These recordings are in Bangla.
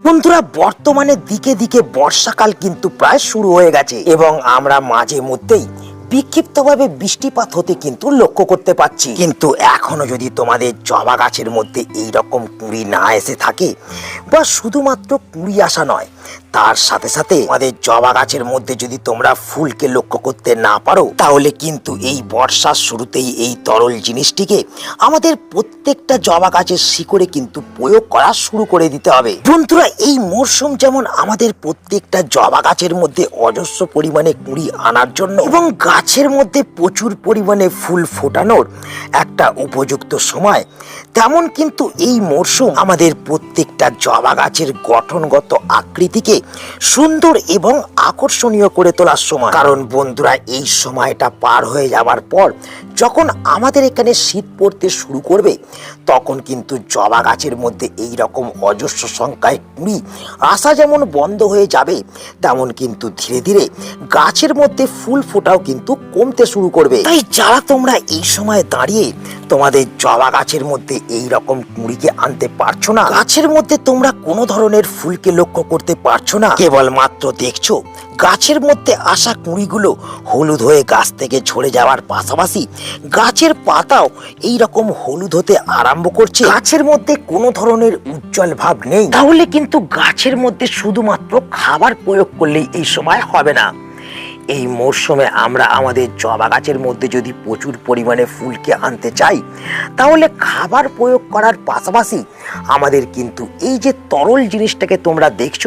বন্ধুরা, বর্তমানে দিকে দিকে বর্ষাকাল কিন্তু প্রায় শুরু হয়ে গেছে এবং আমরা মাঝে মধ্যেই বিক্ষিপ্তভাবে বৃষ্টিপাত হতে কিন্তু লক্ষ্য করতে পাচ্ছি কিন্তু এখনও যদি তোমাদের জবা গাছের মধ্যে এই রকম কুঁড়ি না এসে থাকে, বা শুধুমাত্র কুঁড়ি আসা নয় তার সাথে সাথে আমাদের জবা গাছের মধ্যে যদি তোমরা ফুলকে লক্ষ্য করতে না পারো, তাহলে কিন্তু এই বর্ষার শুরুতেই এই তরল জিনিসটিকে আমাদের প্রত্যেকটা জবা গাছের শিকড়ে কিন্তু প্রয়োগ করা শুরু করে দিতে হবে। বন্ধুরা, এই মরশুম যেমন আমাদের প্রত্যেকটা জবা গাছের মধ্যে অজস্র পরিমাণে কুড়ি আনার জন্য এবং গাছের মধ্যে প্রচুর পরিমাণে ফুল ফোটানোর একটা উপযুক্ত সময়, তেমন কিন্তু এই মরশুম আমাদের প্রত্যেকটা জবা গাছের গঠনগত আকৃতিকে সুন্দর এবং আকর্ষণীয় করে তোলার সময়। কারণ বন্ধুরা, এই সময়টা পার হয়ে যাওয়ার পর যখন আমাদের এখানে শীত পড়তে শুরু করবে, তখন কিন্তু জবা গাছের মধ্যে এই রকম অজস্র সংখ্যায় কুড়ি আসা যেমন বন্ধ হয়ে যাবে, তেমন কিন্তু ধীরে ধীরে গাছের মধ্যে ফুল ফোটাও কিন্তু কমতে শুরু করবে। তাই যারা তোমরা এই সময় দাঁড়িয়ে তোমাদের জবা গাছের মধ্যে এই রকম কুঁড়িকে আনতে পারছ না, গাছের মধ্যে তোমরা কোনো ধরনের ফুলকে লক্ষ্য করতে পারছ না? কেবলমাত্র দেখছ? গাছের মধ্যে আসা কুঁড়িগুলো হলুদ হয়ে গাছ থেকে ঝরে যাওয়ার পাশাপাশি গাছের পাতাও এই রকম হলুদ হতে আরম্ভ করছে। গাছের মধ্যে কোনো ধরনের উজ্জ্বল ভাব নেই। তাহলে কিন্তু গাছের মধ্যে শুধুমাত্র খাবার প্রয়োগ করলেই এই সময় হবে না। এই মরশুমে আমরা আমাদের জবা গাছের মধ্যে যদি প্রচুর পরিমাণে ফুলকে আনতে চাই, তাহলে খাবার প্রয়োগ করার পাশাপাশি আমাদের কিন্তু এই যে তরল জিনিসটাকে তোমরা দেখছ,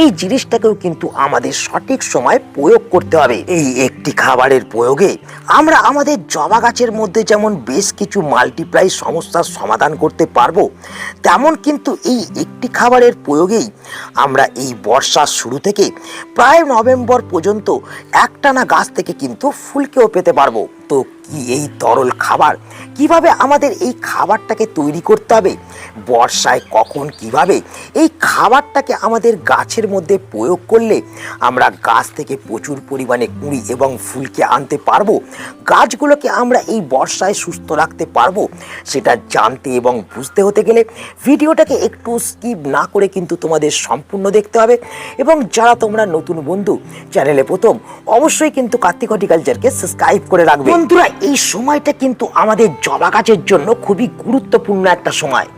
এই জিনিসটাকেও কিন্তু আমাদের সঠিক সময় প্রয়োগ করতে হবে। এই একটি খাবারের প্রয়োগে আমরা আমাদের জবা গাছের মধ্যে যেমন বেশ কিছু মাল্টিপ্লাই সমস্যার সমাধান করতে পারব, তেমন কিন্তু এই একটি খাবারের প্রয়োগেই আমরা এই বর্ষার শুরু থেকে প্রায় নভেম্বর পর্যন্ত একটানা গাছ থেকে কিন্তু ফুলকেও পেতে পারব। কি এই তরল খাবার? কীভাবে আমাদের এই খাবারটাকে তৈরি করতে হবে? বর্ষায় কখন কীভাবে? এই খাবারটাকে আমাদের গাছের মধ্যে প্রয়োগ করলে আমরা গাছ থেকে প্রচুর পরিমাণে কুঁড়ি এবং ফুলকে আনতে পারব। গাছগুলোকে আমরা এই বর্ষায় সুস্থ রাখতে পারব। সেটা জানতে এবং বুঝতে হতে গেলে ভিডিওটাকে একটু স্কিপ না করে কিন্তু তোমাদের সম্পূর্ণ দেখতে হবে। এবং যারা তোমরা নতুন বন্ধু, চ্যানেলে প্রথম, অবশ্যই কিন্তু কার্তিক হর্টিকালচারকে সাবস্ক্রাইব করে রাখবে। বন্ধুরা এই সময়টা কিন্তু আমাদের জবা গাছের জন্য খুবই গুরুত্বপূর্ণ একটা সময়।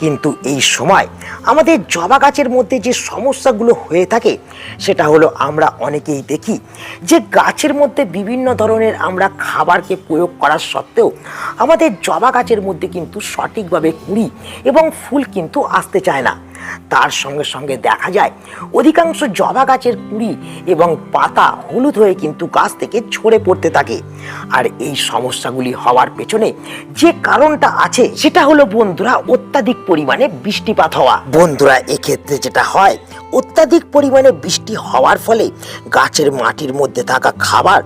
কিন্তু এই সময় আমাদের জবা গাছের মধ্যে যে সমস্যাগুলো হয়ে থাকে, সেটা হলো আমরা অনেকেই দেখি যে গাছের মধ্যে বিভিন্ন ধরনের আমরা খাবারকে প্রয়োগ করার সত্ত্বেও আমাদের জবা গাছের মধ্যে কিন্তু সঠিকভাবে কুড়ি এবং ফুল কিন্তু আসতে চায় না। তার সঙ্গে সঙ্গে দেখা যায়, অধিকাংশ জবা গাছের কুড়ি এবং পাতা হলুদ হয়ে কিন্তু গাছ থেকে ঝরে পড়তে থাকে। আর এই সমস্যাগুলি হওয়ার পেছনে যে কারণটা আছে, সেটা হলো বন্ধুরা অত্যাধিক পরিমাণে বৃষ্টিপাত হওয়া। বন্ধুরা, এক্ষেত্রে যেটা হয়, অত্যাধিক পরিমাণে বৃষ্টি হওয়ার ফলে গাছের মাটির মধ্যে থাকা খাবার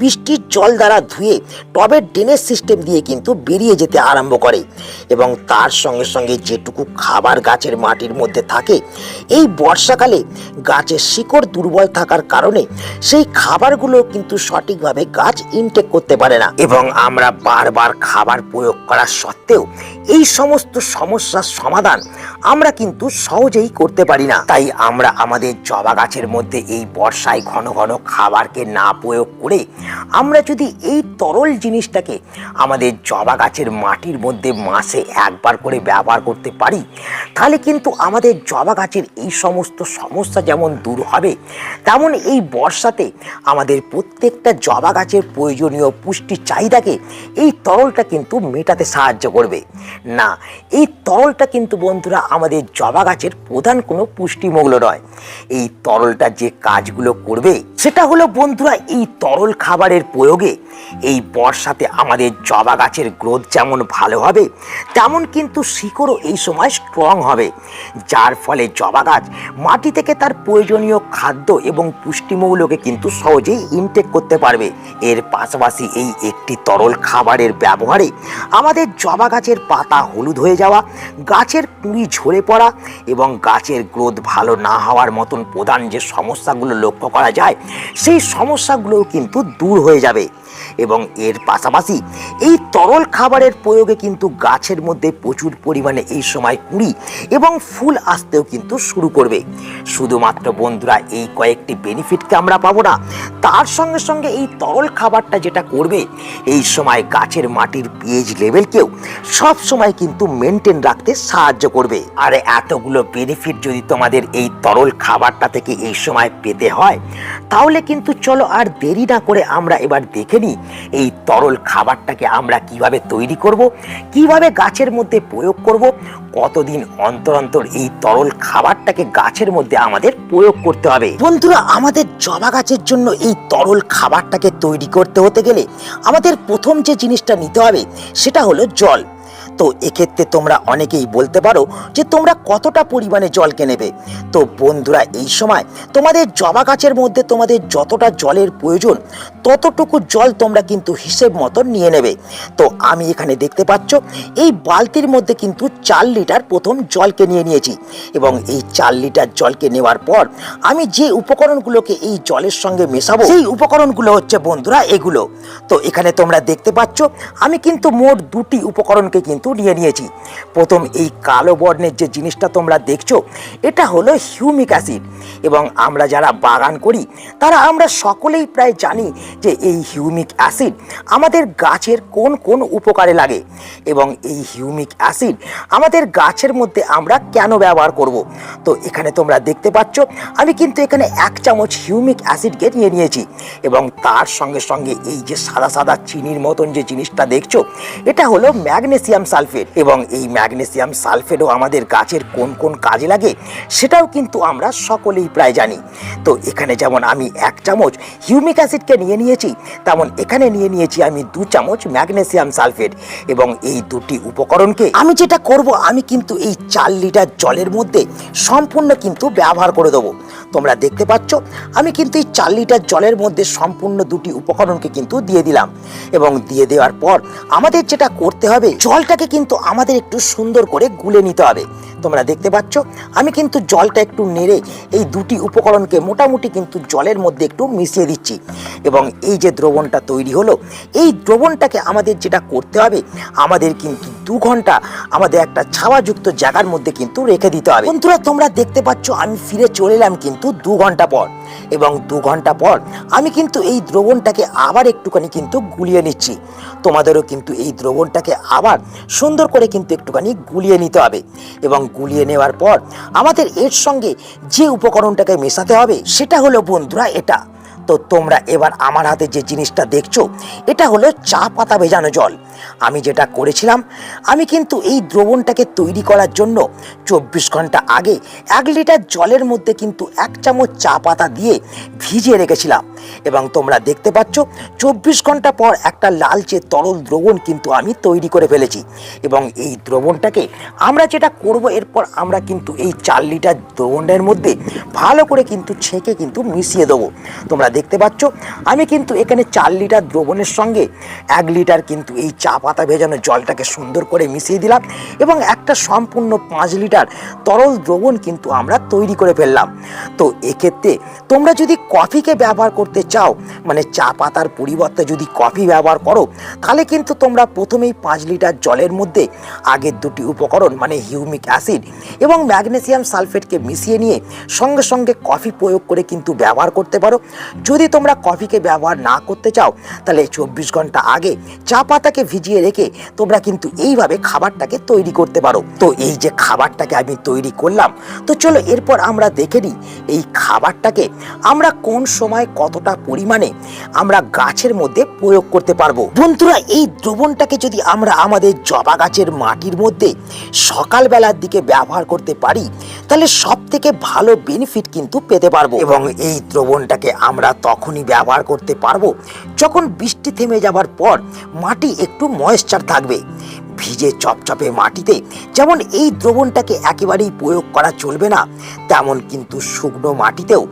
বৃষ্টির জল দ্বারা ধুয়ে টবের ড্রেনেজ সিস্টেম দিয়ে কিন্তু বেরিয়ে যেতে আরম্ভ করে। এবং তার সঙ্গে সঙ্গে যেটুকু খাবার গাছের মাটির মধ্যে থাকে। এই বর্ষাকালে গাছের শিকড় দুর্বল থাকার কারণে সেই খাবারগুলো কিন্তু সঠিকভাবে গাছ ইনটেক করতে পারে না। এবং আমরা বারবার খাবার প্রয়োগ করা সত্ত্বেও এই সমস্ত সমস্যার সমাধান আমরা কিন্তু সহজেই করতে পারি না। তাই আমরা আমাদের জবা গাছের মধ্যে এই বর্ষায় ঘন ঘন খাবারকে না প্রয়োগ করে আমরা যদি এই তরল জিনিসটাকে আমাদের জবা গাছের মাটির মধ্যে মাসে একবার করে ব্যবহার করতে পারি, তাহলে কিন্তু আমাদের জবা গাছের এই সমস্ত সমস্যা যেমন দূর হবে, তেমন এই বর্ষাতে আমাদের প্রত্যেকটা জবা গাছের প্রয়োজনীয় পুষ্টি চাহিদাকে এই তরলটা কিন্তু মেটাতে সাহায্য করবে। না, এই তরলটা কিন্তু বন্ধুরা আমাদের জবা গাছের প্রধান কোনো পুষ্টিমূল্য নয়। এই তরলটা যে কাজগুলো করবে, সেটা হলো বন্ধুরা এই তরল খাবারের প্রয়োগে এই বর্ষাতে আমাদের জবা গাছের গ্রোথ যেমন ভালো হবে, তেমন কিন্তু শিকড়ও এই সময় স্ট্রং হবে। যার ফলে জবা গাছ মাটি থেকে তার প্রয়োজনীয় খাদ্য এবং পুষ্টিমৌলকে কিন্তু সহজেই ইনটেক করতে পারবে। এর পাশাপাশি এই একটি তরল খাবারের ব্যবহারে আমাদের জবা গাছের পাতা হলুদ হয়ে যাওয়া, গাছের কুঁড়ি ঝরে পড়া এবং গাছের গ্রোথ ভালো না হওয়ার মতন প্রধান যে সমস্যাগুলো লক্ষ্য করা যায়, সেই সমস্যাগুলোও কিন্তু দূর হয়ে যাবে। এবং এর পাশাপাশি এই তরল খাবারের প্রয়োগে কিন্তু গাছের মধ্যে প্রচুর পরিমাণে এই সময় কুড়ি এবং ফুল আসতেও কিন্তু শুরু করবে। শুধুমাত্র বন্ধুরা, এই কয়েকটি বেনিফিটকে আমরা পাবো না। তার সঙ্গে সঙ্গে এই তরল খাবারটা যেটা করবে, এই সময় গাছের মাটির পিএইচ লেভেলকেও সব সময় কিন্তু মেনটেন রাখতে সাহায্য করবে। আর এতগুলো বেনিফিট যদি তোমাদের এই তরল খাবারটা থেকে এই সময় পেতে হয়, তাহলে কিন্তু চলো আর দেরি না করে আমরা এবার দেখে নিই, এই তরল খাবারটাকে আমরা কীভাবে তৈরি করব, কীভাবে গাছের মধ্যে প্রয়োগ করব কতদিন অন্তর অন্তর এই তরল খাবারটাকে গাছের মধ্যে আমাদের প্রয়োগ করতে হবে? বন্ধুরা, আমাদের জবা গাছের জন্য এই তরল খাবারটাকে তৈরি করতে হতে গেলে আমাদের প্রথম যে জিনিসটা নিতে হবে সেটা হলো জল। তো এক্ষেত্রে তোমরা অনেকেই বলতে পারো যে তোমরা কতটা পরিমাণে জলকে নেবে। তো বন্ধুরা, এই সময় তোমাদের জবা গাছের মধ্যে তোমাদের যতটা জলের প্রয়োজন, ততটুকু জল তোমরা কিন্তু হিসেব মতো নিয়ে নেবে। তো আমি এখানে দেখতে পাচ্ছ, এই বালতির মধ্যে কিন্তু চার লিটার প্রথম জলকে নিয়ে নিয়েছি এবং এই চার লিটার জলকে নেওয়ার পর আমি যে উপকরণগুলোকে এই জলের সঙ্গে মেশাবো, সেই উপকরণগুলো হচ্ছে বন্ধুরা এগুলো। তো এখানে তোমরা দেখতে পাচ্ছ, আমি কিন্তু মোট দুটি উপকরণকে কিন্তু নিয়ে নিয়েছি। প্রথম এই কালো বর্ণের যে জিনিসটা তোমরা দেখছ এটা হলো হিউমিক অ্যাসিড। এবং আমরা যারা বাগান করি, তারা আমরা সকলেই প্রায় জানি যে এই হিউমিক অ্যাসিড আমাদের গাছের কোন কোন উপকারে লাগে এবং এই হিউমিক অ্যাসিড আমাদের গাছের মধ্যে আমরা কেন ব্যবহার করব? তো এখানে তোমরা দেখতে পাচ্ছ, আমি কিন্তু এখানে এক চামচ হিউমিক অ্যাসিডকে নিয়ে নিয়েছি এবং তার সঙ্গে সঙ্গে এই যে সাদা সাদা চিনির মতন যে জিনিসটা দেখছ, এটা হলো ম্যাগনেসিয়াম সালফেট এবং এই ম্যাগনেসিয়াম সালফেটও আমাদের গাছের কোন কোন কাজে লাগে, সেটাও কিন্তু আমরা সকলেই প্রায় জানি। তো এখানে যেমন আমি এক চামচ হিউমিক অ্যাসিডকে নিয়ে নিয়েছি, তেমন এখানে নিয়ে নিয়েছি আমি দু চামচ ম্যাগনেসিয়াম সালফেট এবং এই দুটি উপকরণকে। আমি যেটা করব, আমি কিন্তু এই চার লিটার জলের মধ্যে সম্পূর্ণ কিন্তু ব্যবহার করে দেবো। তোমরা দেখতে পাচ্ছ, আমি কিন্তু এই চার লিটার জলের মধ্যে সম্পূর্ণ দুটি উপকরণকে কিন্তু দিয়ে দিলাম। এবং দিয়ে দেওয়ার পর আমাদের যেটা করতে হবে, জলটাকে কিন্তু আমাদের একটু সুন্দর করে গুলে নিতে হবে। তোমরা দেখতে পাচ্ছ। আমি কিন্তু জলটা একটু নেড়ে এই দুটি উপকরণকে মোটামুটি কিন্তু জলের মধ্যে একটু মিশিয়ে দিচ্ছি। এবং এই যে দ্রবণটা তৈরি হলো, এই দ্রবণটাকে আমাদের যেটা করতে হবে, আমাদের কিন্তু দু ঘণ্টা আমাদের একটা ছাওয়াযুক্ত জায়গার মধ্যে কিন্তু রেখে দিতে হবে। বন্ধুরা, তোমরা দেখতে পাচ্ছ আমি ফিরে চলে এলাম কিন্তু দু ঘণ্টা পর। এবং দু ঘণ্টা পর আমি কিন্তু এই দ্রবণটাকে আবার একটুখানি কিন্তু গুলিয়ে নিচ্ছি। তোমাদেরও কিন্তু এই দ্রবণটাকে আবার সুন্দর করে কিন্তু একটুখানি গুলিয়ে নিতে হবে। এবং গুলিয়ে নেওয়ার পর আমাদের এর সঙ্গে যে উপকরণটাকে মেশাতে হবে সেটা হলো বন্ধুরা এটা। তো তোমরা এবার আমার হাতে যে জিনিসটা দেখছ, এটা হলো চা পাতা ভেজানো জল। আমি যেটা করেছিলাম, আমি কিন্তু এই দ্রবণটাকে তৈরি করার জন্য চব্বিশ ঘণ্টা আগে এক লিটার জলের মধ্যে কিন্তু এক চামচ চা পাতা দিয়ে ভিজিয়ে রেখেছিলাম। এবং তোমরা দেখতে পাচ্ছ, চব্বিশ ঘণ্টা পর একটা লালচে তরল দ্রবণ কিন্তু আমি তৈরি করে ফেলেছি। এবং এই দ্রবণটাকে আমরা যেটা করব, এরপর আমরা কিন্তু এই চার লিটার দ্রবণের মধ্যে ভালো করে কিন্তু ছেঁকে কিন্তু মিশিয়ে দেবো। তোমরা দেখতে পাচ্ছ। আমি কিন্তু এখানে চার লিটার দ্রবণের সঙ্গে এক লিটার কিন্তু এই চা পাতা ভেজানো জলটাকে সুন্দর করে মিশিয়ে দিলাম এবং একটা সম্পূর্ণ পাঁচ লিটার তরল দ্রবণ কিন্তু আমরা তৈরি করে ফেললাম। তো এক্ষেত্রে তোমরা যদি কফিকে ব্যবহার করতে চাও মানে চা পাতার পরিবর্তে যদি কফি ব্যবহার করো, তাহলে কিন্তু তোমরা প্রথমেই পাঁচ লিটার জলের মধ্যে আগের দুটি উপকরণ মানে হিউমিক অ্যাসিড এবং ম্যাগনেসিয়াম সালফেটকে মিশিয়ে নিয়ে সঙ্গে সঙ্গে কফি প্রয়োগ করে কিন্তু ব্যবহার করতে পারো। যদি তোমরা কফিকে ব্যবহার না করতে চাও, তাহলে চব্বিশ ঘণ্টা আগে চা পাতাকে ভিজিয়ে রেখে তোমরা কিন্তু এইভাবে খাবারটাকে তৈরি করতে পারো। তো এই যে খাবারটাকে আমি তৈরি করলাম, তো চলো এরপর আমরা দেখে নিই এই খাবারটাকে আমরা কোন সময় কতটা পরিমাণে আমরা গাছের মধ্যে প্রয়োগ করতে পারব। বন্ধুরা, এই দ্রবণটাকে যদি আমরা আমাদের জবা গাছের মাটির মধ্যে সকালবেলার দিকে ব্যবহার করতে পারি, তাহলে সব থেকে ভালো বেনিফিট কিন্তু পেতে পারব। এবং এই দ্রবণটাকে আমরা তখনই ব্যবহার করতে পারব। যখন বৃষ্টি থেমে যাবার পর মাটি একটু ময়েশ্চার থাকবে। ভিজে চপচপে মাটিতে যেমন এই দ্রবণটাকে একেবারেই প্রয়োগ করা চলবে না, তেমন কিন্তু শুকনো মাটিতেও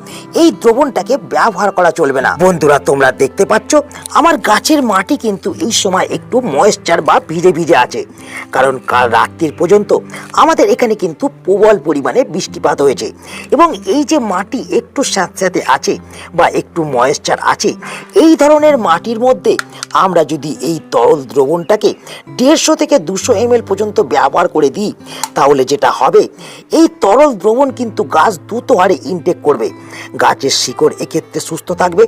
এই দ্রবণটাকে ব্যবহার করা চলবে না। বন্ধুরা, তোমরা দেখতে পাচ্ছ, আমার গাছের মাটি কিন্তু এই সময় একটু ময়েশ্চার বা ভিজে ভিজে আছে। কারণ কাল রাত্রির পর্যন্ত আমাদের এখানে কিন্তু প্রবল পরিমাণে বৃষ্টিপাত হয়েছে। এবং এই যে মাটি একটু স্যাঁতস্যাঁতে আছে বা একটু ময়েশ্চার আছে, এই ধরনের মাটির মধ্যে আমরা যদি এই তরল দ্রবণটাকে দেড়শো থেকে দুশো এম পর্যন্ত ব্যবহার করে দিই, তাহলে যেটা হবে, এই তরল দ্রবণ কিন্তু গাছ দ্রুত হারে ইনটেক করবে। গাছের শিকড় এক্ষেত্রে সুস্থ থাকবে।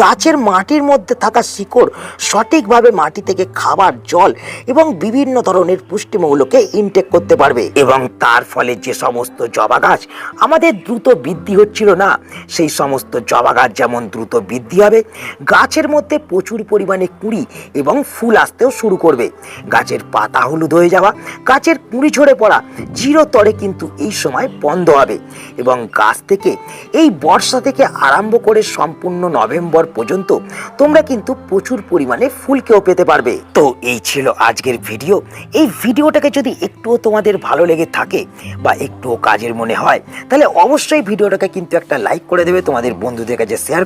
গাছের মাটির মধ্যে থাকা শিকড় সঠিকভাবে মাটি থেকে খাবার, জল এবং বিভিন্ন ধরনের পুষ্টিমৌলকে ইনটেক করতে পারবে। এবং তার ফলে যে সমস্ত জবা গাছ আমাদের দ্রুত বৃদ্ধি হচ্ছিল না, সেই সমস্ত জবা গাছ যেমন দ্রুত বৃদ্ধি হবে। গাছের মধ্যে প্রচুর পরিমাণে কুড়ি এবং ফুল আসতেও শুরু করবে। গাছের পাতা হলুদ হয়ে যাওয়া, গাছের কুড়ি ঝরে পড়া জিরো তরে কিন্তু এই সময় বন্ধ হবে এবং গাছ থেকে, এই বর্ষা থেকে আরম্ভ করে সম্পূর্ণ নভেম্বর পর্যন্ত তোমরা কিন্তু প্রচুর পরিমাণে ফুলকেও পেতে পারবে। তো এই ছিল আজকের ভিডিও। এই ভিডিওটাকে যদি একটুও তোমাদের ভালো লেগে থাকে বা একটুও কাজের মনে হয়, তাহলে অবশ্যই ভিডিওটাকে কিন্তু একটা লাইক করে দেবে তোমাদের বন্ধুদের কাছে শেয়ার